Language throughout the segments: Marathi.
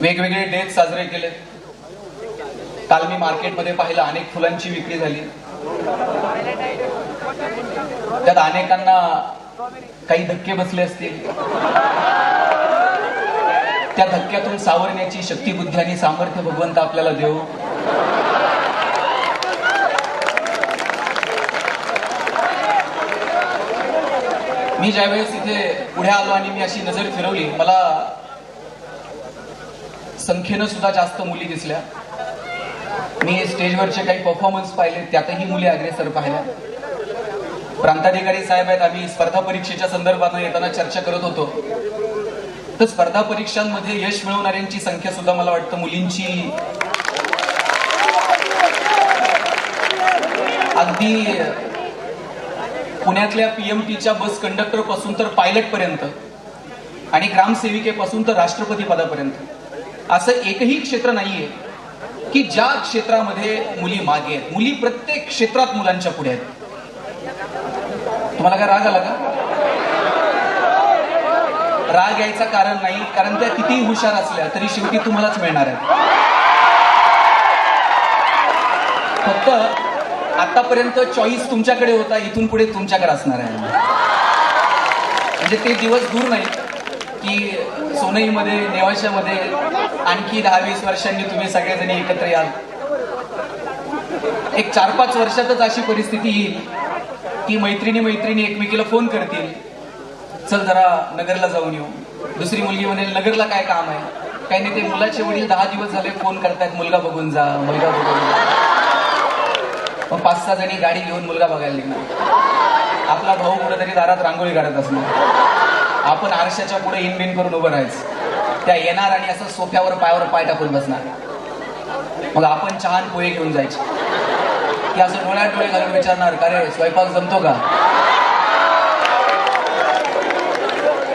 वेगवेगळे डेट साजरे केले. काल मी मार्केटमध्ये पाहिलं अनेक फुलांची विक्री झाली. त्यात अनेकांना काही धक्के बसले असतील. त्या धक्क्यातून सावरण्याची शक्ती बुद्धी आणि सामर्थ्य भगवंत आपल्याला देऊ मी ज्यावेळेस इथे पुढे आलो आणि मी अशी नजर फिरवली मला संख्येनं सुद्धा जास्त मुली दिसल्या. मी स्टेजवरचे काही परफॉर्मन्स पाहिले त्यातही मुली अग्रेसर पाहिल्या. प्रांताधिकारी साहेब आहेत आम्ही स्पर्धा परीक्षेच्या संदर्भात येताना चर्चा करत होतो. तर स्पर्धा परीक्षांमध्ये यश मिळवणाऱ्यांची संख्या सुद्धा मला वाटतं मुलींची. अगदी पुण्यातल्या पीएमटीच्या बस कंडक्टरपासून तर पायलट पर्यंत आणि ग्रामसेविकेपासून तर राष्ट्रपती पदापर्यंत. असं एकही क्षेत्र नाहीये की ज्या क्षेत्रामध्ये मुली मागे आहेत. मुली प्रत्येक क्षेत्रात मुलांच्या पुढे आहेत. तुम्हाला काय राग आला का? राग यायचं कारण नाही कारण त्या कितीही हुशार असल्या तरी शेवटी तुम्हालाच मिळणार आहेत. फक्त आतापर्यंत चॉईस तुमच्याकडे होता इथून पुढे तुमच्याकडे असणार आहे. म्हणजे ते दिवस दूर नाही की सोनईमध्ये नेवाशामध्ये आणखी दहा वीस वर्षांनी तुम्ही सगळेजणी एकत्र याल. एक चार पाच वर्षातच अशी परिस्थिती येईल. की मैत्रिणी मैत्रिणी एकमेकीला फोन करतील. चल जरा नगरला जाऊन येऊ. दुसरी मुलगी म्हणेल नगरला काय काम आहे? काही नाही ते मुलाचे वडील दहा दिवस झाले फोन करतायत मुलगा बघून जा मुलगा बघून जा. मग पाच सहा जणी गाडी घेऊन मुलगा बघायला निघणार. आपला भाऊ कुठेतरी दारात रांगोळी काढत असणार. आपण आरशाच्या पुढे इनबिन करून उभं राहायचं. त्या येणार आणि असं सोफ्यावर पायावर पाय टाकून बसणार. मग आपण चहान पोहे घेऊन जायचे. की असं डोळ्यात डोळे घालून विचारणार का रे स्वयंपाक जमतो का?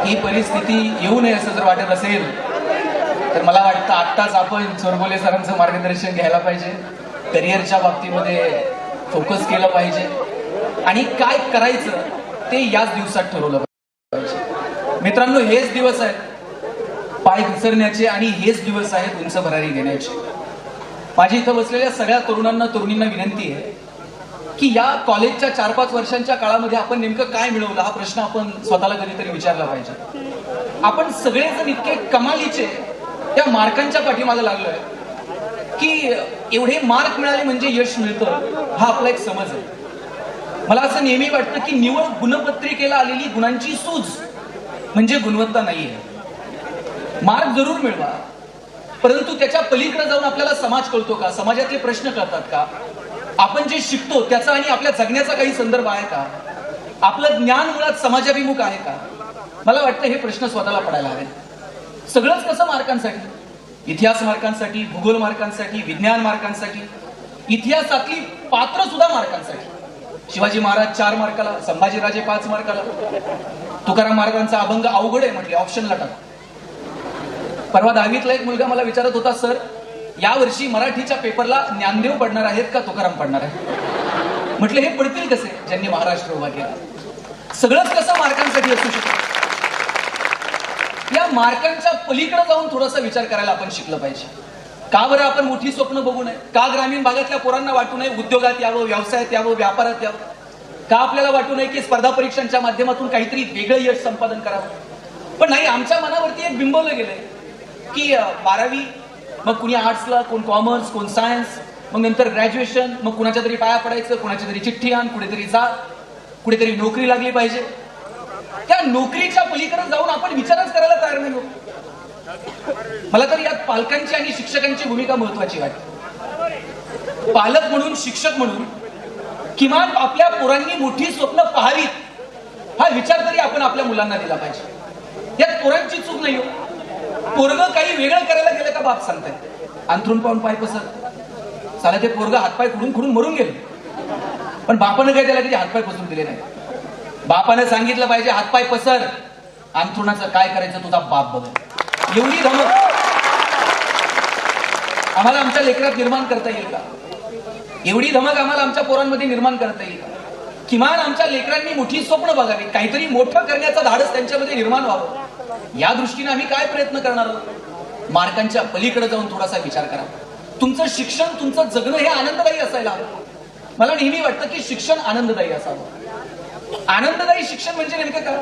ही परिस्थिती येऊ नये असं जर वाटत असेल तर मला वाटतं आत्ताच आपण चोरबोले सरांचं मार्गदर्शन घ्यायला पाहिजे. करिअरच्या बाबतीमध्ये फोकस केलं पाहिजे. आणि काय करायचं ते याच दिवसात ठरवलं पाहिजे. मित्रांनो हेच दिवस आहेत पाय घसरण्याचे आणि हेच दिवस आहेत उंच भरारी घेण्याचे माझी इथं बसलेल्या सगळ्या तरुणांना तरुणींना विनंती आहे की या कॉलेजच्या चार पाच वर्षांच्या काळामध्ये आपण नेमकं काय मिळवलं? हा प्रश्न आपण स्वतःला कधीतरी विचारला पाहिजे. आपण सगळेजण इतके कमालीचे त्या मार्कांच्या पाठीमागे लागलोय की एवढे मार्क मिळाले म्हणजे यश मिळतं हा आपला एक समज आहे. मला असं नेहमी वाटतं की निवड गुणपत्रिकेला आलेली गुणांची सूज म्हणजे गुणवत्ता नाही आहे मार्ग जरूर मिळवा. परंतु त्याच्या पलीकडे जाऊन आपल्याला समाज कळतो का? समाजातले प्रश्न कळतात का? आपण जे शिकतो त्याचा आणि आपल्या जगण्याचा काही संदर्भ आहे का? आपलं ज्ञान मुळात समाजाभिमुख आहे का? मला वाटतं हे प्रश्न स्वतःला पडायला हवे. सगळंच कसं मार्कांसाठी? इतिहास मार्कांसाठी भूगोल मार्कांसाठी विज्ञान मार्कांसाठी इतिहासातली पात्र सुद्धा मार्कांसाठी. शिवाजी महाराज चार मार्काला संभाजीराजे पाच मार्काला. तुकाराम महाराजांचा अभंग अवघड आहे म्हटले ऑप्शनला टाका. परवा दहावीतला एक मुलगा मला विचारत होता सर यावर्षी मराठीच्या पेपरला ज्ञानदेव पडणार आहेत का तुकाराम पडणार आहे म्हटलं हे पडतील कसे? ज्यांनी महाराष्ट्र उभा केला. सगळंच कसं मार्कांसाठी असू शकतं? या मार्कांच्या पलीकडे जाऊन थोडासा विचार करायला आपण शिकलं पाहिजे. का बरं आपण मोठी स्वप्न बघू नये? का ग्रामीण भागातल्या पोरांना वाटू नये उद्योगात यावं व्यवसायात यावं व्यापारात यावं? का आपल्याला वाटू नये की स्पर्धा परीक्षांच्या माध्यमातून काहीतरी वेगळं यश संपादन करावं? पण नाही आमच्या मनावरती एक बिंबवलं गेलंय. की बारावी? मग कुणी आर्ट्सला कोण कॉमर्स कोण सायन्स? मग नंतर ग्रॅज्युएशन. मग कुणाच्या तरी पाया पडायचं कुणाच्या तरी चिठ्ठी आण कुठेतरी जा. कुठेतरी नोकरी लागली पाहिजे. त्या नोकरीच्या पलीकडे जाऊन आपण विचारच करायला तयार नाही होत. मला तर यात पालकांची आणि शिक्षकांची भूमिका महत्वाची वाटते. पालक म्हणून शिक्षक म्हणून किमान आपल्या पोरांनी मोठी स्वप्न पाहावीत हा विचार तरी आपण आपल्या मुलांना दिला पाहिजे. यात पोरांची चूक नाही हो. पोरग काही वेगळं करायला गेलं का बाप सांगताय? अंथरून पाहून पाय पसर. साला ते पोरग हातपाय खुडून खुडून मरून गेलं. पण बापानं काय त्याला त्याचे हातपाय पसरून दिले नाही? बापानं सांगितलं पाहिजे हातपाय पसर. अंथरुणाचं काय करायचं तुझा बाप बघ. एवढी धमक. आम्हाला आमच्या लेकरात निर्माण करता येईल का? एवढी धमक आम्हाला आमच्या पोरांमध्ये निर्माण करता येईल का? किमान आमच्या लेकरांनी मोठी स्वप्न बघावी. काहीतरी मोठं करण्याचा धाडस त्यांच्यामध्ये निर्माण व्हावं. या दृष्टीने आम्ही काय प्रयत्न करणार? आहोत मार्कांच्या पलीकडे जाऊन थोडासा विचार करा. तुमचं शिक्षण तुमचं जगणं हे आनंददायी असायला हवं. मला नेहमी वाटतं की शिक्षण आनंददायी असावं. आनंददायी शिक्षण म्हणजे नेमकं काय?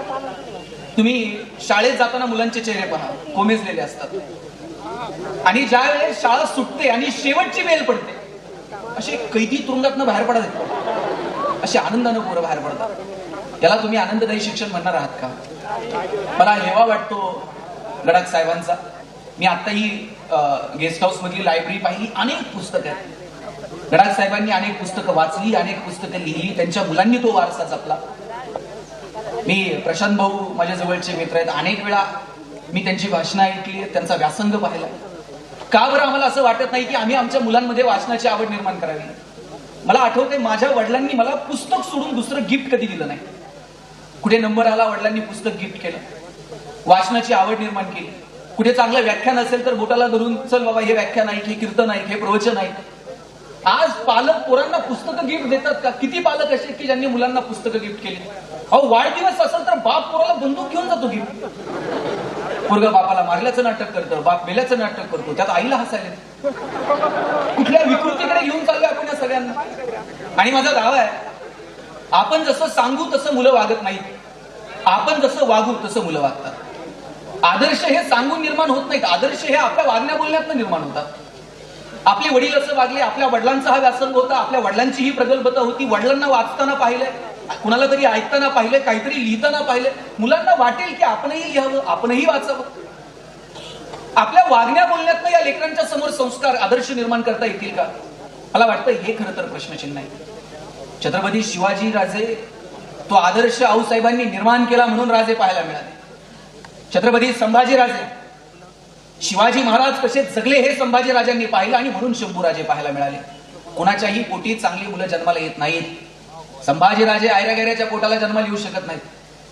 तुम्ही शाळेत जाताना मुलांचे चेहरे पहा कोमेजलेले असतात. आणि ज्या वेळेस शाळा सुटते आणि शेवटची वेल पडते असे कैदी तुरुंगातनं बाहेर पडत येतात असे आनंदानं पोरं बाहेर पडतात. त्याला तुम्ही आनंददायी शिक्षण म्हणणार आहात का? मला हेवा वाटतो लडाख साहेबांचा. मी आताही गेस्ट हाऊस मधली लायब्ररी पाहिली अनेक पुस्तकं. आहेत लडाख साहेबांनी अनेक पुस्तकं वाचली अनेक पुस्तकं लिहिली त्यांच्या मुलांनी तो वारसा जपला. मी प्रशांत भाऊ माझ्या जवळचे मित्र आहेत. अनेक वेळा मी त्यांची भाषणं ऐकली त्यांचा व्यासंग पाहिला. का बरं आम्हाला असं वाटत नाही की आम्ही आमच्या मुलांमध्ये वाचनाची आवड निर्माण करावी? मला आठवते माझ्या वडिलांनी मला पुस्तक सोडून दुसरं गिफ्ट कधी दिलं नाही. कुठे नंबर आला वडिलांनी पुस्तक गिफ्ट केलं. वाचनाची आवड निर्माण केली. कुठे चांगलं व्याख्यान असेल तर बोटाला धरून चल बाबा हे व्याख्यान ऐक हे कीर्तन ऐक हे प्रवचन ऐक आज पालक पोरांना पुस्तकं गिफ्ट देतात का? किती पालक असे आहेत की ज्यांनी मुलांना पुस्तकं गिफ्ट केली? अहो वाढदिवस असेल तर बाप पोराला बंदूक घेऊन जातो गिफ्ट पोरगा बापाला मारल्याचं नाटक करतं बाप मेल्याचं नाटक करतो त्यात आईला हसायला कुठल्या विकृतीकडे घेऊन चाललोय आपण या सगळ्यांना? आणि माझा दावा आहे आपण जसं सांगू तसं मुलं वागत नाहीत. आपण जसं वागू तसं मुलं वागतात. आदर्श हे सांगून निर्माण होत नाहीत. आदर्श हे आपल्या वागण्या बोलण्यातनं निर्माण होतात. आपले वडील असं वागले आपल्या वडिलांचा हा व्यासंग होता आपल्या वडिलांची ही प्रगल्भता होती. वडिलांना वाचताना पाहिलंय कुणाला तरी ऐकताना पाहिलंय काहीतरी लिहिताना पाहिलंय. मुलांना वाटेल की आपणही लिहावं आपणही वाचावं. आपल्या वागण्या बोलण्यातनं या लेकरांच्या समोर संस्कार आदर्श निर्माण करता येतील का? मला वाटतं हे खरं तर प्रश्नचिन्ह आहे. छत्रपती शिवाजी राजे तो आदर्श आऊसाहेबांनी निर्माण केला म्हणून राजे पाहायला मिळाले. छत्रपती संभाजी राजे शिवाजी महाराज कसे जगले हे संभाजी राजांनी पाहिलं आणि म्हणून शंभूराजे पाहायला मिळाले. कोणाच्याही पोटी चांगली मुलं जन्माला येत नाहीत. संभाजी राजे आयऱ्या गैऱ्याच्या पोटाला जन्माला येऊ शकत नाहीत.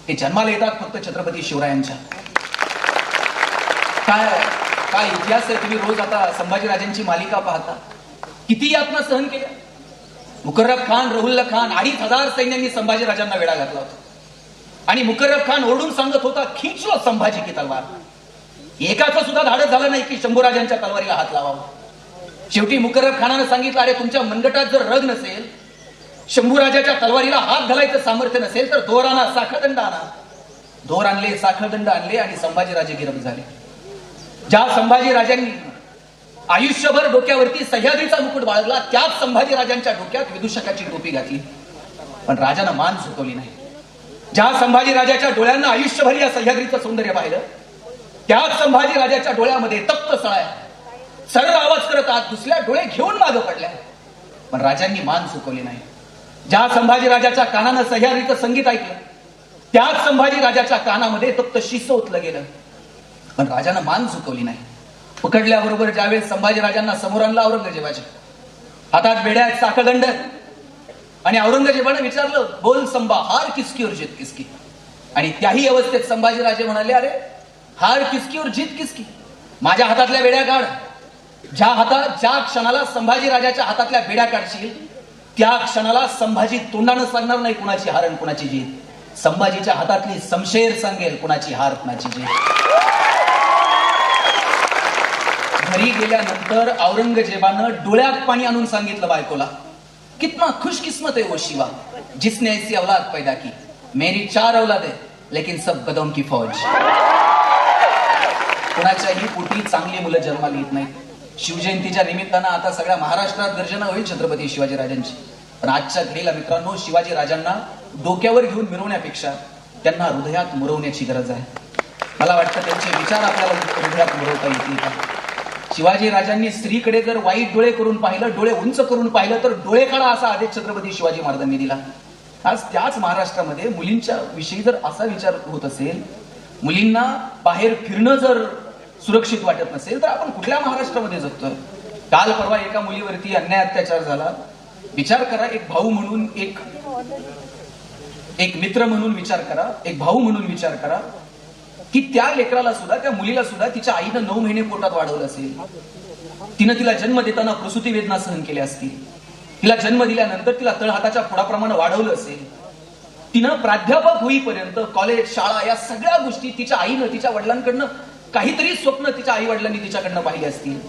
ते जन्माला येतात फक्त छत्रपती शिवरायांच्या. काय काय इतिहास आहे तुम्ही रोज आता संभाजी राजांची मालिका पाहता? किती यातना सहन केल्या? मुकर्रब खान रहुल्ला खान अडीच हजार सैन्यांनी संभाजीराजांना वेढा घातला होता. आणि मुकर्रब खान ओरडून सांगत होता खिंचलो संभाजी की तलवार. एकाचं सुद्धा धाडस झालं नाही की शंभूराजांच्या तलवारीला हात लावावा. शेवटी मुकर्रब खानानं सांगितलं अरे तुमच्या मनगटात जर रग नसेल शंभूराजाच्या तलवारीला हात घालायचं सामर्थ्य नसेल तर दोर आणा साखळदंड आणा. दोर आणले साखळदंड आणले आणि संभाजीराजे गिरम झाले. ज्या संभाजीराजांनी आयुष्यभर डोक्यावरती सह्याद्रीचा मुकुट बाळगला त्याच संभाजीराजांच्या डोक्यात विदूषकाची टोपी घातली. पण राजानं मान झुकवली नाही. ज्या संभाजीराजाच्या डोळ्यांना आयुष्यभर या सह्याद्रीचं सौंदर्य पाहिलं त्याच संभाजी राजाच्या डोळ्यामध्ये तप्त सळाय सरळ आवाज करत आज दुसऱ्या डोळे घेऊन मागं पडल्या. पण राजांनी मान झुकवली नाही. ज्या संभाजीराजाच्या कानानं सह्याद्रीचं संगीत ऐकलं त्याच संभाजी राजाच्या कानामध्ये तप्त शिस्त ओतलं गेलं. पण राजानं मान झुकवली नाही. पकडल्याबरोबर ज्यावेळेस संभाजीराजांना समोर आणलं औरंगजेबाच्या हातात बेड्या आहेत आणि औरंगजेबानं विचारलं बोल संभा हार किसकी और जीत किसकी? आणि त्याही अवस्थेत संभाजीराजे म्हणाले अरे हार किसकी और जीत किसकी? माझ्या हातातल्या बेड्या काढ. ज्या हातात ज्या क्षणाला संभाजीराजाच्या हातातल्या बेड्या काढशील त्या क्षणाला संभाजी तोंडानं सांगणार नाही कुणाची हार आणि कुणाची जीत. संभाजीच्या हातातली समशेर सांगेल कुणाची हार कुणाची जीत. घरी गेल्यानंतर औरंगजेबानं डोळ्यात पाणी आणून सांगितलं बायकोला कितना खुशकिस्मत है वो शिवा जिसने ऐसी औलाद पैदा की. मेरी चार औलाद है लेकिन सब बदम की फौज. कुणाच्याही पोटी चांगली मुलं जन्माला येत नाहीत. शिवजयंतीच्या निमित्तानं आता सगळ्या महाराष्ट्रात गर्जना होईल छत्रपती शिवाजी राजांची. पण आजच्या घडीला मित्रांनो शिवाजी राजांना डोक्यावर घेऊन मिरवण्यापेक्षा त्यांना हृदयात मुरवण्याची गरज आहे. मला वाटतं त्यांचे विचार आपल्याला हृदयात मुरवता येतील का? शिवाजी राजांनी स्त्रीकडे जर वाईट डोळे करून पाहिलं डोळे उंच करून पाहिलं तर डोळे काढा असा आदेश छत्रपती शिवाजी महाराजांनी दिला. आज त्याच महाराष्ट्रामध्ये मुलींच्या विषयी जर असा विचार होत असेल मुलींना बाहेर फिरणं जर सुरक्षित वाटत नसेल तर आपण कुठल्या महाराष्ट्रामध्ये जगतोय? काल परवा एका मुलीवरती अन्याय अत्याचार झाला. विचार करा एक भाऊ म्हणून एक एक मित्र म्हणून विचार करा एक भाऊ म्हणून विचार करा. की त्या लेकराला सुद्धा त्या मुलीला सुद्धा तिच्या आईनं नऊ महिने पोटात वाढवलं असेल. तिनं तिला जन्म देताना प्रसूती वेदना सहन केल्या असतील. तिला जन्म दिल्यानंतर तिला तळहाताच्या फोडाप्रमाणे वाढवलं असेल. तिनं प्राध्यापक होईपर्यंत कॉलेज शाळा या सगळ्या गोष्टी तिच्या आईनं तिच्या वडिलांकडनं काहीतरी स्वप्न तिच्या आई वडिलांनी तिच्याकडनं पाहिली असतील.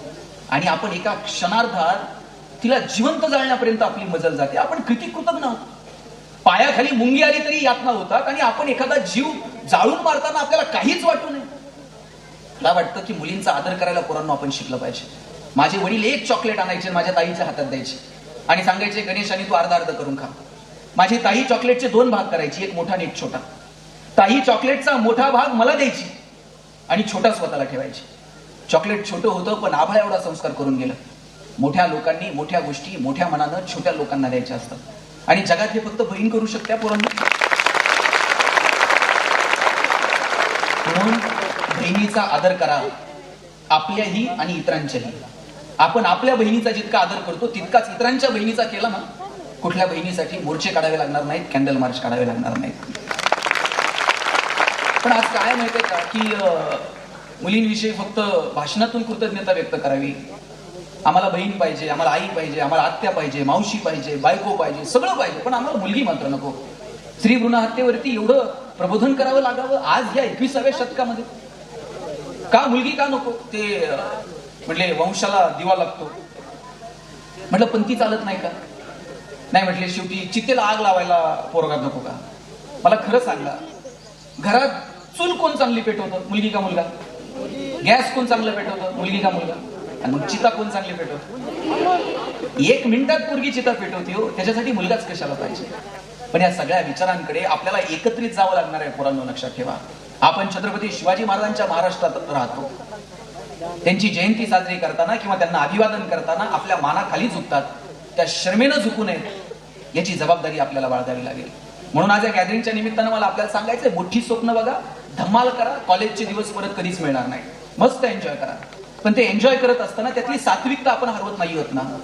आणि आपण एका क्षणार्धात तिला जिवंत जाळण्यापर्यंत आपली मजल जाते. आपण किती कृतज्ञ आहोत. पायाखाली मुंगी आली तरी यातना होतात आणि आपण एखादा जीव जाळून मारताना आपल्याला काहीच वाटू नये. मला वाटतं की मुलींचा आदर करायला पोरांना आपण शिकलं पाहिजे. माझे वडील एक चॉकलेट आणायचे माझ्या ताईच्या हातात द्यायचे. आणि सांगायचे गणेश आणि तू अर्धा अर्ध करून खा. माझी ताई चॉकलेटचे दोन भाग करायची एक मोठा आणि एक छोटा. ताई चॉकलेटचा मोठा भाग मला द्यायची आणि छोटा स्वतःला ठेवायची. चॉकलेट छोटं होतं पण आभाळ एवढा संस्कार करून गेलं. मोठ्या लोकांनी मोठ्या गोष्टी मोठ्या मनानं छोट्या लोकांना द्यायच्या असतात. आणि जगात हे फक्त बहीण करू शकत्या पोरांना. म्हणून बहिणीचा आदर करा. आपल्याही आणि इतरांच्याही. आपण आपल्या बहिणीचा जितका आदर करतो तितकाच इतरांच्या बहिणीचा केला ना कुठल्या बहिणीसाठी मोर्चे काढावे लागणार नाहीत कॅन्डल मार्च काढावे लागणार नाहीत. पण आज काय माहितीये का की मुलींविषयी फक्त भाषणातून कृतज्ञता व्यक्त करावी. आम्हाला बहीण पाहिजे आम्हाला आई पाहिजे आम्हाला आत्या पाहिजे मावशी पाहिजे बायको पाहिजे सगळं पाहिजे पण आम्हाला मुलगी मात्र नको. स्त्री भ्रूण हत्येवरती एवढं प्रबोधन करावं लागावं? आज या एकविसाव्या शतकामध्ये. का मुलगी का नको? ते म्हटले वंशाला दिवा लागतो. म्हटलं ती चालत नाही का? नाही म्हटले शेवटी चितेला आग लावायला पोरगा नको का? मला खरं सांगा घरात चूल कोण चांगली पेटवतं? मुलगी का मुलगा? गॅस कोण चांगलं पेटवतं? मुलगी का मुलगा? आणि मग चिता कोण चांगली पेटवतो? एक मिनिटात पोरगी चिता पेटवते हो त्याच्यासाठी मुलगाच कशाला पाहिजे? पण या सगळ्या विचारांकडे आपल्याला एकत्रित जावं लागणार आहे पोरांनो लक्षात ठेवा. आपण छत्रपती शिवाजी महाराजांच्या महाराष्ट्रात राहतो. त्यांची जयंती साजरी करताना किंवा त्यांना अभिवादन करताना आपल्या मानाखाली झुकतात. त्या शर्मेनं झुकू नयेत याची जबाबदारी आपल्याला बाळगावी लागेल. म्हणून आज या गॅदरिंगच्या निमित्तानं मला आपल्याला सांगायचंय मोठी स्वप्न बघा. धमाल करा कॉलेजचे दिवस परत कधीच मिळणार नाही. मस्त एन्जॉय करा. पण ते एन्जॉय करत असताना त्यातली सात्विकता आपण हरवत नाही होत ना.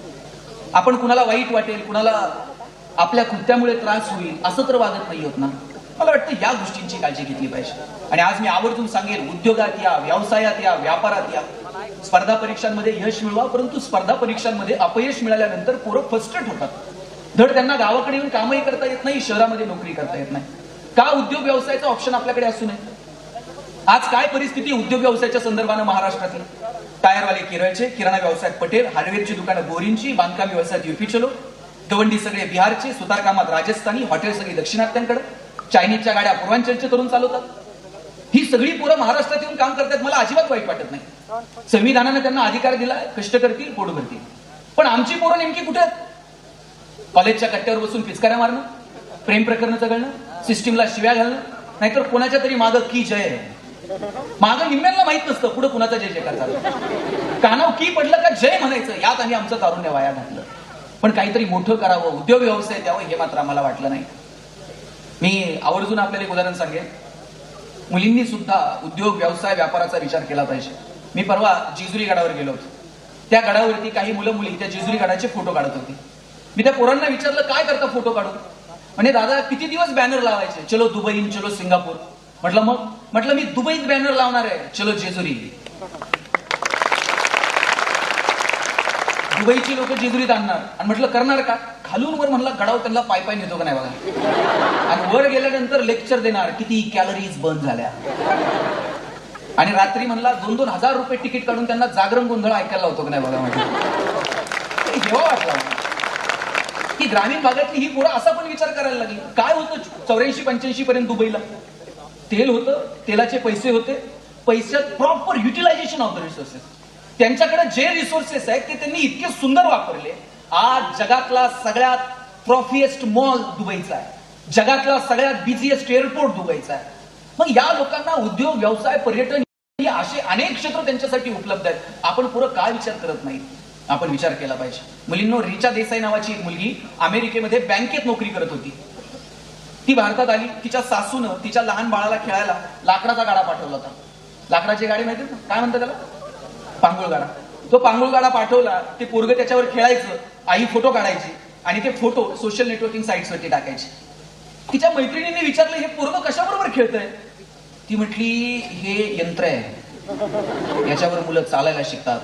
आपण कुणाला वाईट वाटेल कुणाला आपल्या कृत्यामुळे त्रास होईल असं तर वागत नाही होत ना. मला वाटतं या गोष्टींची काळजी घेतली पाहिजे. आणि आज मी आवर्जून सांगेन उद्योगात या व्यवसायात या व्यापारात या. स्पर्धा परीक्षांमध्ये यश मिळवा परंतु स्पर्धा परीक्षांमध्ये अपयश मिळाल्यानंतर पोरं फ्रस्ट्रेट होतात धड त्यांना गावाकडे येऊन कामही करता येत नाही शहरामध्ये नोकरी करता येत नाही. का उद्योग व्यवसायाचा ऑप्शन आपल्याकडे असू नये? आज काय परिस्थिती उद्योग व्यवसायाच्या संदर्भानं महाराष्ट्रातील? टायरवाले केरळचे किराणा व्यवसायात पटेल हार्डवेअरची दुकानं बोरींची बांधकाम व्यवसायात युपी चलो गवंडी सगळे बिहारचे सुतारकामात राजस्थानी हॉटेल सगळी दक्षिणात्यांकडे. चायनीजच्या गाड्या पूर्वांचलचे करून चालवतात. ही सगळी पोरं महाराष्ट्रात येऊन काम करतात मला अजिबात वाईट वाटत नाही. संविधानाने त्यांना अधिकार दिला कष्ट करतील पोट भरतील. पण आमची पोरं नेमकी कुठे कॉलेजच्या कट्ट्यावर बसून पिचकाऱ्या मारणं प्रेम प्रकरण चघळणं सिस्टीमला शिव्या घालणं नाहीतर कोणाच्या तरी माग की जय मागं निम्म्यांना माहीत नसतं पुढे कुणाचा जय जयकार चालू कानाव की पडलं का जय म्हणायचं यात आणि आमचं तारुण्य वाया घातलं. पण काहीतरी मोठं करावं उद्योग व्यवसाय द्यावं हे मात्र आम्हाला वाटलं नाही. मी आवर्जून आपल्याला एक उदाहरण सांगेन. मुलींनी सुद्धा उद्योग व्यवसाय व्यापाराचा विचार केला पाहिजे. मी परवा जेजुरी गडावर गेलो होतो. त्या गडावरती काही मुलं मुली त्या जेजुरी गडाचे फोटो काढत होती. मी त्या पोरांना विचारलं काय करता फोटो काढून? म्हणजे दादा किती दिवस बॅनर लावायचे? चलो दुबई चलो सिंगापूर. म्हटलं मग? म्हटलं मी दुबईत बॅनर लावणार आहे. चलो जेजुरी. दुबईची लोक जेजुरीत आणणार. आणि म्हटलं करणार का? खालून वर म्हणला गडाव त्यांना पाय पाय नेतो का नाही बघा. आणि वर गेल्यानंतर लेक्चर देणार किती कॅलरीज बर्न झाल्या. आणि रात्री म्हणला दोन दोन हजार रुपये तिकीट काढून त्यांना जागरण गोंधळ ऐकायला होतो का नाही बघा म्हटलं. हेवा वाटलं की ग्रामीण भागातली ही पुढं असा पण विचार करायला लागली. काय होतं चौऱ्याऐंशी पंच्याऐंशी पर्यंत दुबईला? तेल होतं तेलाचे पैसे होते. पैशात proper utilisation of the resources त्यांच्याकडे जे रिसोर्सेस आहेत ते त्यांनी इतके सुंदर वापरले. आज जगातला सगळ्यात प्रॉफिएस्ट मॉल दुबईचा आहे. जगातला सगळ्यात बिझिएस्ट एअरपोर्ट दुबईचा आहे. मग या लोकांना उद्योग व्यवसाय पर्यटन हे असे अनेक क्षेत्र त्यांच्यासाठी उपलब्ध आहेत. आपण पुरं काय विचार करत नाही? आपण विचार केला पाहिजे. मुलींनो रिचा देसाई नावाची एक मुलगी अमेरिकेमध्ये बँकेत नोकरी करत होती. ती भारतात आली. तिच्या सासूनं तिच्या लहान बाळाला खेळायला लाकडाचा गाडा पाठवला होता. लाकडाची गाडी माहिती काय म्हणतात त्याला? पांगुळगाडा. तो पांगुळगाडा पाठवला ते पोरग त्याच्यावर खेळायचं आई फोटो काढायची आणि ते फोटो सोशल नेटवर्किंग साईट्सवरती टाकायचे. तिच्या मैत्रिणीने विचारलं हे पोरग कशाबरोबर खेळतंय? ती म्हटली हे यंत्र आहे. याच्यावर मुलं चालायला शिकतात.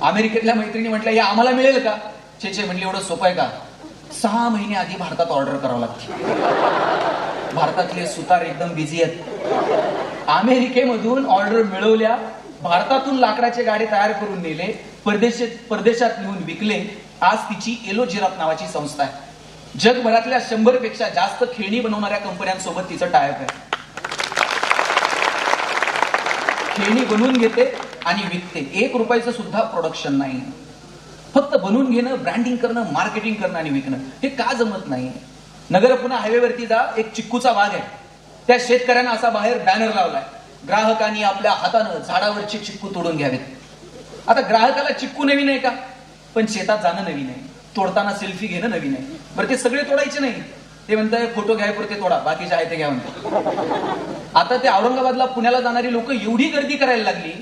अमेरिकेतल्या मैत्रिणी म्हटलं हे आम्हाला मिळेल का? छे छे म्हणले एवढं सोपं आहे का? सहा महिने आधी भारतात ऑर्डर करावं लागते. भारतातले सुतार एकदम बिझी आहेत. अमेरिकेमधून ऑर्डर मिळवल्या भारतातून लाकडाचे गाडे तयार करून नेले परदेश परदेशात नेऊन विकले आज तिची एलो जिराफ नावाची संस्था आहे. जगभरातल्या शंभरपेक्षा जास्त खेळणी बनवणाऱ्या कंपन्यांसोबत तिचं टायप आहे. खेळणी बनवून घेते आणि विकते. एक रुपयाचं सुद्धा प्रोडक्शन नाही. फक्त बनवून घेणं ब्रँडिंग करणं मार्केटिंग करणं आणि विकणं हे का जमत नाही? नगर पुन्हा हायवेवरती जा एक चिक्कूचा बाग आहे. त्या शेतकऱ्यांना असा बाहेर बॅनर लावलाय. ग्राहकांनी आपल्या हातानं झाडावरचे चिक्कू तोडून घ्यावेत. आता ग्राहकाला चिक्कू नवीन आहे का? पण शेतात जाणं नवीन आहे. तोडताना सेल्फी घेणं नवीन आहे. बरं ते सगळे तोडायचे नाही. ते म्हणताय फोटो घ्यायपुरते तोडा बाकीचे आहे ते घ्या म्हणतात आता ते औरंगाबादला पुण्याला जाणारी लोक एवढी गर्दी करायला लागली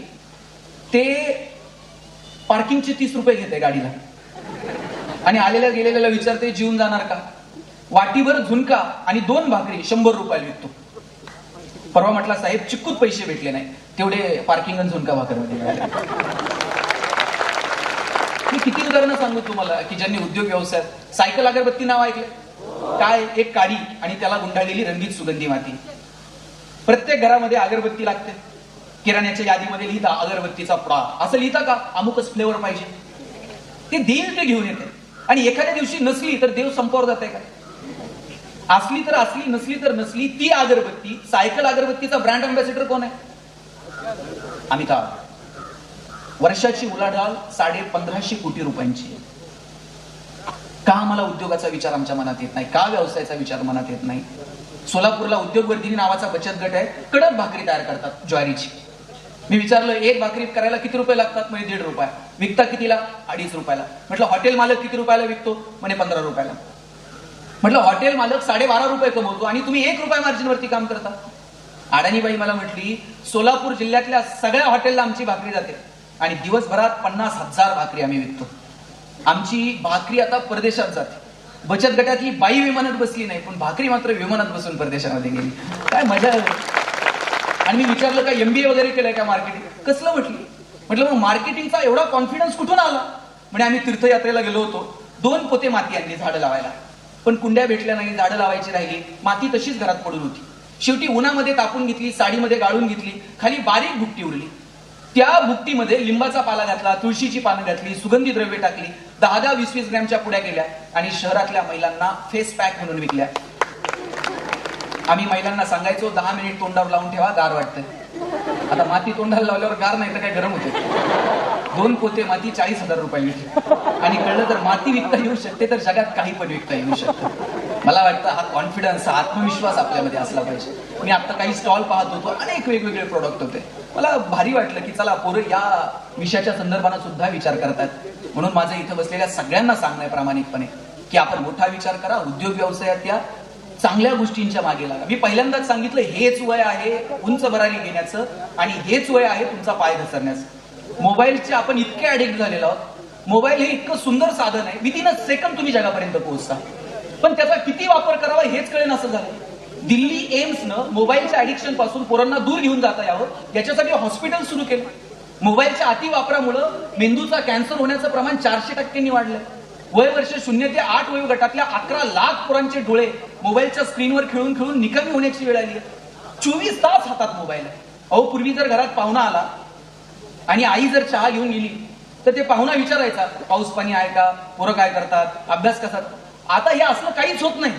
ते पार्किंगचे तीस रुपये घेते गाडीला. आणि आलेल्या गेलेल्याला विचारते जीवन जाणार का? वाटीभर झुणका आणि दोन भाकरी शंभर रुपयाला विकतो. परवा म्हटला साहेब चिक्कूत पैसे भेटले नाही. तेवढे पार्किंग आणि झुणका भाकर मिळाले मी किती उदाहरणं सांगू तुम्हाला की ज्यांनी उद्योग व्यवसायात सायकल अगरबत्ती नाव ऐकलं? काय? एक काडी आणि त्याला गुंडाळलेली रंगीत सुगंधी माती. प्रत्येक घरामध्ये अगरबत्ती लागते. किराण्याच्या यादीमध्ये लिहिता अगरबत्तीचा पुडा असं लिहिता का? अमुकच फ्लेवर पाहिजे. ते देईल ते घेऊन येते. आणि एखाद्या दिवशी नसली तर देव संपावर जाते का? असली तर असली नसली तर नसली ती अगरबत्ती सायकल अगरबत्तीचा ब्रँड अम्बॅसेडर कोण आहे? अमिताभ. वर्षाची उलाढाल साडे पंधराशे कोटी रुपयांची आहे. का आम्हाला उद्योगाचा विचार आमच्या मनात येत नाही? का व्यवसायाचा विचार मनात येत नाही? सोलापूरला उद्योगवर्धिनी नावाचा बचत गट आहे. कडक भाकरी तयार करतात ज्वारीची. मी विचारलं एक भाकरी करायला किती रुपये लागतात? म्हणजे दीड रुपया. विकता कितीला? अडीच रुपयाला. म्हटलं हॉटेल मालक किती रुपयाला विकतो? म्हणे पंधरा रुपयाला. म्हटलं हॉटेल मालक साडेबारा रुपये कमवतो आणि तुम्ही एक रुपये मार्जिनवरती काम करता. अडाणीबाई मला म्हटली सोलापूर जिल्ह्यातल्या सगळ्या हॉटेलला आमची भाकरी जाते आणि दिवसभरात पन्नास हजार भाकरी आम्ही विकतो. आमची भाकरी आता परदेशात जाते. बचत गटातली बाई विमानात बसली नाही पण भाकरी मात्र विमानात बसून परदेशामध्ये गेली. काय मजा आणि मी विचारलं का एमबीए वगैरे केलंय का मार्केटिंग कसलं म्हटली? म्हटलं मग मार्केटिंगचा एवढा कॉन्फिडन्स कुठून आला? म्हणजे आम्ही तीर्थयात्रेला गेलो होतो. दोन पोते माती आणली झाडं लावायला. पण कुंड्या भेटल्या नाही झाडं लावायची राहिली. माती तशीच घरात पडून होती. शेवटी उन्हामध्ये तापून घेतली साडीमध्ये गाळून घेतली खाली बारीक भुकटी उरली. त्या भुकटीमध्ये लिंबाचा पाला घातला तुळशीची पानं घातली सुगंधी द्रव्य टाकली दहा दहा वीस वीस ग्रॅमच्या पुड्या केल्या आणि शहरातल्या महिलांना फेस पॅक म्हणून विकल्या. आम्ही महिलांना सांगायचो दहा मिनिट तोंडावर लावून ठेवा गार वाटतं आता माती तोंडाला लावल्यावर गार नाही तर काय गरम होते? दोन पोते माती चाळीस हजार रुपये आणि कळलं तर माती विकता येऊ शकते तर जगात काही पण विकता येऊ शकतं. मला वाटतं हा कॉन्फिडन्स हा आत्मविश्वास आपल्यामध्ये असला पाहिजे. मी आता काही स्टॉल पाहत होतो अनेक वेगवेगळे प्रोडक्ट होते. मला भारी वाटलं की चला पोरं या विषयाच्या संदर्भानं सुद्धा विचार करतात. म्हणून माझं इथं बसलेल्या सगळ्यांना सांगणं आहे प्रामाणिकपणे की आपण मोठा विचार करा उद्योग व्यवसायात या चांगल्या गोष्टींच्या मागे लागा. मी पहिल्यांदाच सांगितलं हेच वय आहे उंच भरारी घेण्याचं आणि हेच वय आहे तुमचा पाय घसरण्याचं. मोबाईलचे आपण इतके ऍडिक्ट झालेलो आहोत. मोबाईल हे इतकं सुंदर साधन आहे. विदिन अ सेकंद तुम्ही जगापर्यंत पोहोचता. पण त्याचा किती वापर करावा हेच कळेन असं झालं. दिल्ली एम्सनं मोबाईलच्या ऍडिक्शनपासून पोरांना दूर घेऊन जाता यावं याच्यासाठी हॉस्पिटल सुरू केलं. मोबाईलच्या अतिवापरामुळं मेंदूचा कॅन्सर होण्याचं प्रमाण चारशे टक्क्यांनी वाढलंय. वय वर्ष शून्य ते आठ वयोगटातल्या अकरा लाख पोरांचे डोळे मोबाईलच्या स्क्रीनवर खेळून खेळून निकामी होण्याची वेळ आली चोवीस तास हातात मोबाईल आहे. अहो पूर्वी जर घरात पाहुणा आला आणि आई जर चहा घेऊन गेली तर ते पाहुणा विचारायचा पाऊस पाणी आहे का? पोरं काय करतात? अभ्यास कसा? आता हे असलं काहीच होत नाही.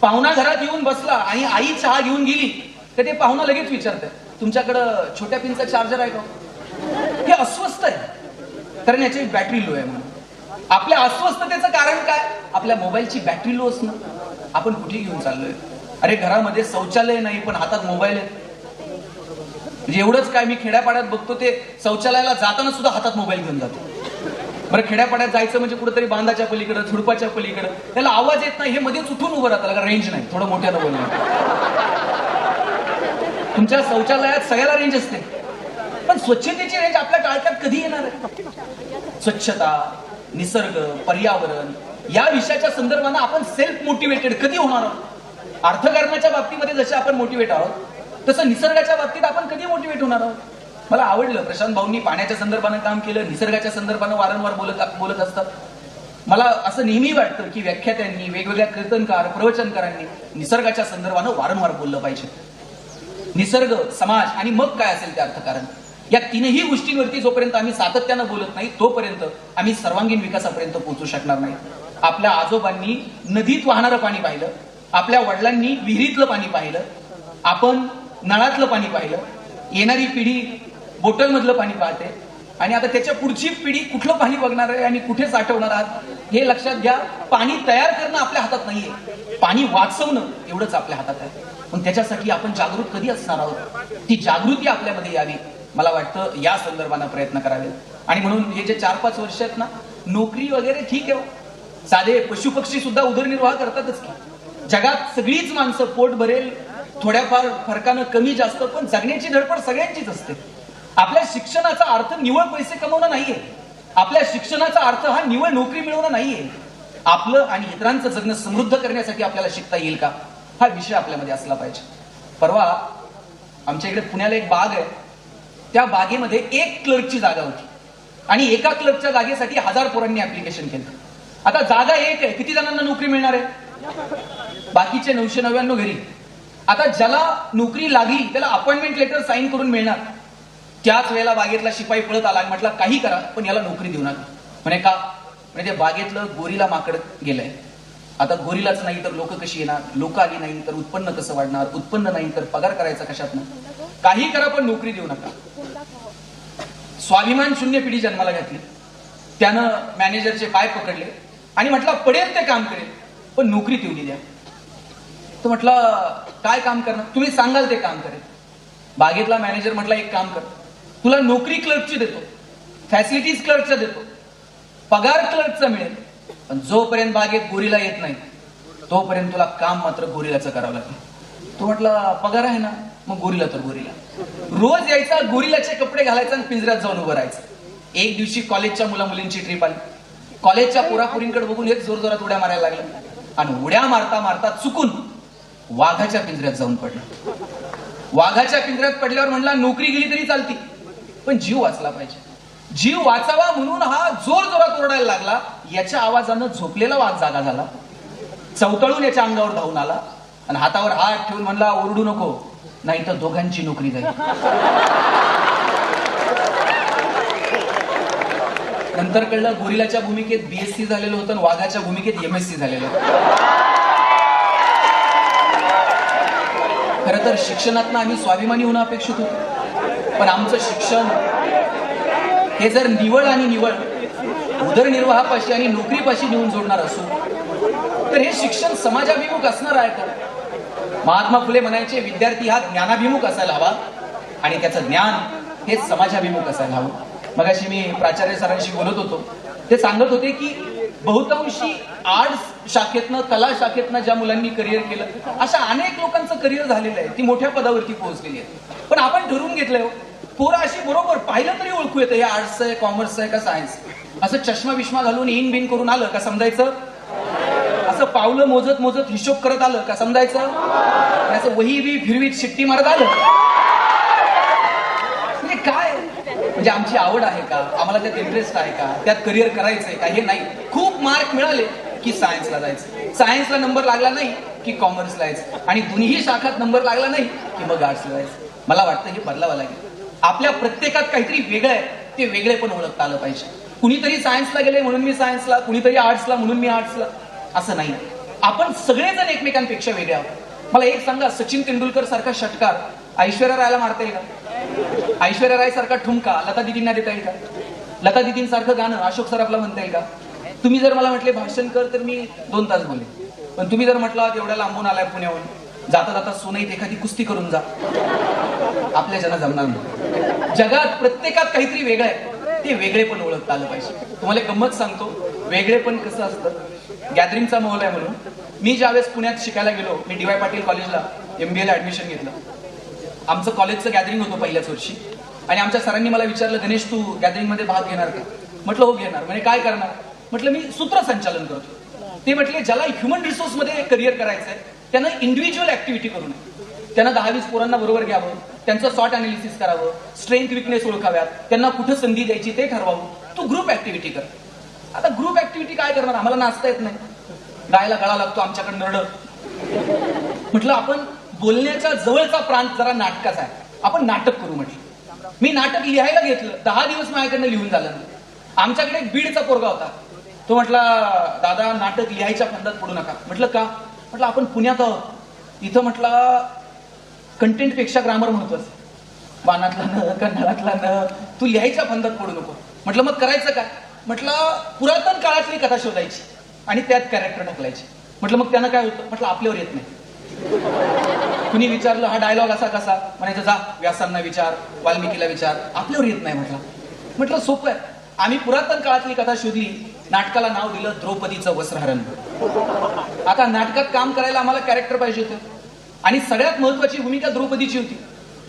पाहुणा घरात येऊन बसला आणि आई चहा घेऊन गेली तर ते पाहुणा लगेच विचारते तुमच्याकडं छोट्या पिनचा चार्जर आहे का? हे अस्वस्थ आहे. कारण याची बॅटरी लो आहे म्हणून. आपल्या अस्वस्थतेचं कारण काय? आपल्या मोबाईलची बॅटरी लो असणं. आपण कुठे घेऊन चाललोय? अरे घरामध्ये शौचालय नाही पण हातात मोबाईल आहे. म्हणजे एवढंच काय मी खेड्यापाड्यात बघतो ते शौचालयाला जाताना सुद्धा हातात मोबाईल घेऊन जातो. बरं खेड्यापाड्यात जायचं म्हणजे कुठेतरी बांधाच्या पलीकडे झुडपाच्या पलीकडे. त्याला आवाज येत नाही हे मध्येच उठून उभं राहतं. कारण रेंज नाही. थोडं मोठ्यानं बोलणं. तुमच्या शौचालयात सगळ्याला रेंज असते. पण स्वच्छतेची रेंज आपल्या टाळक्यात कधी येणार आहे? स्वच्छता निसर्ग पर्यावरण या विषयाच्या संदर्भानं आपण सेल्फ मोटिवेटेड कधी होणार आहोत? अर्थकारणाच्या बाबतीमध्ये जसे आपण मोटिवेट आहोत तसं निसर्गाच्या बाबतीत आपण कधी मोटिवेट होणार आहोत? मला आवडलं प्रशांत भाऊंनी पाण्याच्या संदर्भानं काम केलं निसर्गाच्या संदर्भानं वारंवार बोलत बोलत असतात. मला असं नेहमी वाटतं की व्याख्यात्यांनी वेगवेगळ्या कीर्तनकार प्रवचनकारांनी निसर्गाच्या संदर्भानं वारंवार बोललं पाहिजे. निसर्ग समाज आणि मग काय असेल ते अर्थकारण? या तीनही गोष्टींवरती जोपर्यंत आम्ही सातत्यानं बोलत नाही तोपर्यंत आम्ही सर्वांगीण विकासापर्यंत पोहोचू शकणार नाही. आपल्या आजोबांनी नदीत वाहणारं पाणी पाहिलं आपल्या वडिलांनी विहिरीतलं पाणी पाहिलं आपण नळातलं पाणी पाहिलं येणारी पिढी बोटलमधलं पाणी पाहते. आणि आता त्याच्या पुढची पिढी कुठलं पाणी बघणार आहे आणि कुठे साठवणार आहात हे लक्षात घ्या. पाणी तयार करणं आपल्या हातात नाहीये. पाणी वाचवणं एवढंच आपल्या हातात आहे. पण त्याच्यासाठी आपण जागृत कधी असणार आहोत? ती जागृती आपल्यामध्ये यावी. मला वाटतं या संदर्भानं प्रयत्न करावे. आणि म्हणून हे जे चार पाच वर्ष आहेत ना नोकरी वगैरे ठीक आहे हो. साधे पशुपक्षी सुद्धा उदरनिर्वाह करतातच की. जगात सगळीच माणसं पोट भरेल थोड्याफार फरकानं कमी जास्त पण जगण्याची धडपड सगळ्यांचीच असते. आपल्या शिक्षणाचा अर्थ निवळ पैसे कमवणं नाहीये. आपल्या शिक्षणाचा अर्थ हा निवळ नोकरी मिळवणं नाहीये. आपलं आणि इतरांचं जगणं समृद्ध करण्यासाठी आपल्याला शिकता येईल का? हा विषय आपल्यामध्ये असला पाहिजे. परवा आमच्या इकडे पुण्याला एक बाग आहे. त्या बागेमध्ये एक क्लर्कची जागा होती. आणि एका क्लर्कच्या जागेसाठी हजार पोरांनी ऍप्लिकेशन केलं. आता जागा एक आहे. किती जणांना नोकरी मिळणार आहे? बाकीचे नऊशे नव्याण्णव घरी. आता ज्याला नोकरी लागली त्याला अपॉइंटमेंट लेटर साईन करून मिळणार. त्याच वेळेला बागेतला शिपाई पळत आला म्हटला काही करा पण याला नोकरी देऊ नका. म्हणे का? म्हणजे ते बागेतलं गोरीला माकड गेलंय. आता गोरीलाच नाही तर लोक कशी येणार? लोक आली नाही तर उत्पन्न कसं वाढणार? उत्पन्न नाही तर पगार करायचा कशात काही करा पण नोकरी देऊ नका. स्वाभिमान शून्य पिढी जन्माला घातली. त्यानं मॅनेजरचे पाय पकडले. आणि म्हटलं पडेल ते काम करेल पण नोकरी तेवढी द्या. तो म्हटलं काय काम करणार? तुम्ही सांगाल ते काम करेल बागेतला मॅनेजर म्हटला एक काम कर तुला नोकरी क्लर्कची देतो फॅसिलिटीज क्लर्कचा देतो पगार क्लर्कचा मिळेल पण जोपर्यंत बागेत गोरीला येत नाही तोपर्यंत तुला काम मात्र गोरीलाचं करावं लागेल. तो म्हटला पगार आहे ना मग गोरीला तर गोरीला. रोज यायचा गोरीलाचे कपडे घालायचा आणि पिंजऱ्यात जाऊन उभं राहायचं. एक दिवशी कॉलेजच्या मुला मुलींची ट्रिप आली. कॉलेजच्या पुरापुरींकडे बघून एक जोर जोरात उड्या मारायला लागला. आणि उड्या मारता मारता चुकून वाघाच्या पिंजऱ्यात जाऊन पडला. वाघाच्या पिंजऱ्यात पडल्यावर म्हणला नोकरी गेली तरी चालती पण जीव वाचला पाहिजे. जीव वाचावा म्हणून हा जोर जोरात ओरडायला लागला. याच्या आवाजानं झोपलेला वाघ जागा झाला. चवतळून याच्या अंगावर धावून आला. आणि हातावर हात ठेवून म्हणला ओरडू नको नाही तर दोघांची नोकरी जाईल. नंतर कळलं गोरिलाच्या भूमिकेत बीएससी झालेलं होतं आणि वाघाच्या भूमिकेत एमएससी झालेलं होतं. खर तर शिक्षणातनं आम्ही स्वाभिमानी होणं अपेक्षित होतो. पण आमचं शिक्षण हे जर निवड आणि निवड उदरनिर्वाहापाशी आणि नोकरीपाशी नेऊन जोडणार असू तर हे शिक्षण समाजाभिमुख असणार आहे का? महात्मा फुले म्हणायचे विद्यार्थी हा ज्ञानाभिमुख असायला हवा आणि त्याचं ज्ञान हे समाजाभिमुख असायला हवं. मगाशी मी प्राचार्य सरांशी बोलत होतो. ते सांगत होते की बहुतांशी आर्ट्स शाखेतनं कला शाखेतनं ज्या मुलांनी करिअर केलं अशा अनेक लोकांचं करिअर झालेलं आहे. ती मोठ्या पदावरती पोहोचलेली आहे. पण आपण ठरवून घेतलंय हो, पोरं अशी बरोबर पाहिलं तरी ओळखू येतं हे आर्ट्स आहे कॉमर्स आहे का सायन्स असं चष्मा विष्मा घालून इन बिन करून आलं का समजायचं? असं पावलं मोजत मोजत हिशोब करत आलं का समजायचं? असं वही बी फिरवीत शिट्टी मारत आलं म्हणजे काय म्हणजे आमची आवड आहे का? आम्हाला त्यात इंटरेस्ट आहे का? त्यात करिअर करायचंय का? हे नाही. खूप मार्क मिळाले की सायन्सला जायचं. सायन्सला नंबर लागला नाही की कॉमर्सला जायचं. आणि दोन्ही शाखात नंबर लागला नाही की मग आर्ट्सला जायचं. मला वाटतं हे बदलावं लागेल. आपल्या प्रत्येकात काहीतरी वेगळं आहे. ते वेगळे पण ओळखता आलं पाहिजे. कुणीतरी सायन्सला गेले म्हणून मी सायन्सला कुणीतरी आर्ट्सला म्हणून मी आर्ट्सला असं नाही. आपण सगळेजण एकमेकांपेक्षा वेगळे आहोत. मला एक सांगा सचिन तेंडुलकर सारखा षटकार ऐश्वर्या रायला मारता येईल का? ऐश्वर्या राय सारखा ठुमका लता दिदींना देता येईल का? लता दिदींसारखं गाणं अशोक सराफला म्हणता येईल का? तुम्ही जर मला म्हटले भाषण कर तर मी दोन तास बोले पण तुम्ही जर म्हटलं एवढ्या लांबून आलाय पुण्याहून जाता जाता सोनईत एखादी कुस्ती करून जा. आपल्या जना जमणार नाही. जगात प्रत्येकात काहीतरी वेगळं आहे. ते वेगळे पण ओळखता आलं पाहिजे. तुम्हाला गंमत सांगतो. वेगळे पण कसं असतं? गॅदरिंगचा माहोल आहे म्हणून. मी ज्यावेळेस पुण्यात शिकायला गेलो मी डी वाय पाटील कॉलेजला एमबीएला ऍडमिशन घेतलं. आमचं कॉलेजचं गॅदरिंग होतं पहिल्याच वर्षी. आणि आमच्या सरांनी मला विचारलं गणेश तू गॅदरिंगमध्ये भाग घेणार का? म्हटलं हो घेणार. म्हणजे काय करणार? म्हटलं मी सूत्रसंचालन करतो. ते म्हटले ज्याला ह्युमन रिसोर्समध्ये करिअर करायचं आहे त्यानं इंडिव्हिज्युअल ऍक्टिव्हिटी करू नये. त्यांना दहा वीस पोरांना बरोबर घ्यावं त्यांचं शॉर्ट अनालिसिस करावं स्ट्रेंथ विकनेस ओळखाव्यात त्यांना कुठं संधी द्यायची ते ठरवावं. तू ग्रुप ऍक्टिव्हिटी कर. आता ग्रुप ऍक्टिव्हिटी काय करणार? आम्हाला नाचता येत नाही. गायला गळा लागतो आमच्याकडे नरड. म्हटलं आपण बोलण्याच्या जवळचा प्रांत जरा नाटकाचा आहे. आपण नाटक करू म्हटलं. मी नाटक लिहायला घेतलं. दहा दिवस माझ्याकडनं लिहून झालं नाही. आमच्याकडे एक बीडचा पोरगा होता. तो म्हटला दादा नाटक लिहायच्या फंदात पडू नका. म्हटलं का? म्हटलं आपण पुण्यात आहोत. इथं म्हटलं कंटेंटपेक्षा ग्रामर महत्वाचं वानातला न कन्नडातला न तू लिहायच्या फंदात पडू नको. म्हटलं मग करायचं काय म्हटलं पुरातन काळातली कथा शोधायची आणि त्यात कॅरेक्टर ढकलायची म्हटलं मग त्यानं काय होतं? म्हटलं आपल्यावर येत नाही. कुणी विचारलं हा डायलॉग असा कसा? म्हणायचं जा व्यासांना विचार वाल्मिकीला विचार. आपल्यावर येत नाही म्हटलं. म्हटलं सोपं आहे. आम्ही पुरातन काळातली कथा शोधली. नाटकाला नाव दिलं द्रौपदीचं वस्त्रहरण. आता नाटकात काम करायला आम्हाला कॅरेक्टर पाहिजे होतं. आणि सगळ्यात महत्वाची भूमिका द्रौपदीची होती.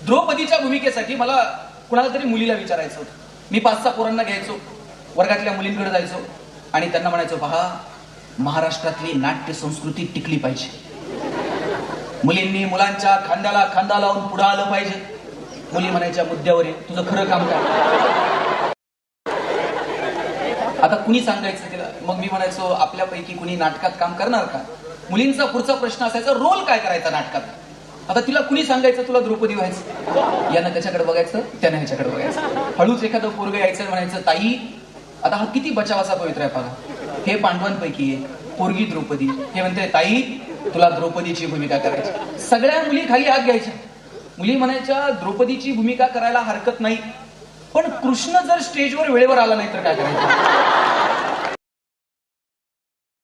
द्रौपदीच्या भूमिकेसाठी मला कुणाला तरी मुलीला विचारायचं होतं. मी पाच सहा पोरांना घ्यायचो. वर्गातल्या मुलींकडे जायचो. आणि त्यांना म्हणायचो पहा महाराष्ट्रातली नाट्य संस्कृती टिकली पाहिजे. मुलींनी मुलांच्या खांद्याला खांदा लावून पुढे आलं पाहिजे. मुली म्हणायच्या मुद्द्यावर तुझं खरं काम काय? आता कुणी सांगायचं तिला? मग मी म्हणायचो आपल्यापैकी कुणी नाटकात काम करणार का? मुलींचा पुढचा प्रश्न असायचा रोल काय करायचा नाटकात? आता तिला कुणी सांगायचं तुला द्रौपदी व्हायचं? यानं त्याच्याकडे बघायचं? त्यानं ह्याच्याकडे बघायचं. हळूच एखादं पोरग यायचं म्हणायचं ताई आता हा किती बचावाचा पवित्र आहे बघा. हे पांडवांपैकी आहे पोरगी द्रौपदी. हे म्हणते ताई तुला द्रौपदीची भूमिका करायची. सगळ्या मुली खाली हात घ्यायच्या. मुली म्हणायच्या द्रौपदीची भूमिका करायला हरकत नाही. पण कृष्ण जर स्टेजवर वेळेवर आला नाही तर काय करायचं?